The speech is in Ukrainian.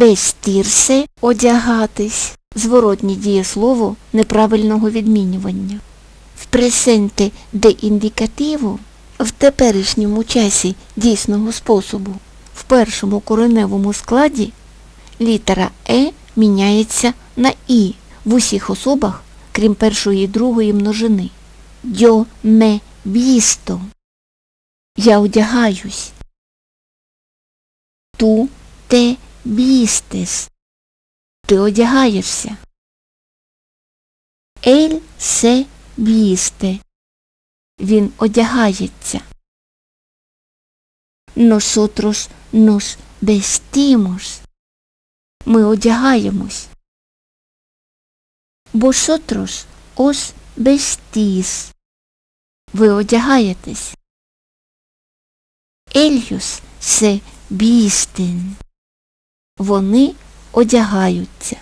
vestirse – одягатись, зворотнє дієслово неправильного відмінювання. В пресенте де індикативу в теперішньому часі дійсного способу в першому кореневому складі літера Е міняється на І в усіх особах, крім першої і другої множини. Yo me visto. Я одягаюсь. Ту те vistes. Ти одягаєшся. Ель се вісте. Він одягається. Nosotros nos vestimos. Ми одягаємось. Vosotros os vestís. Ви одягаєтесь. Ellos se visten. Вони одягаються.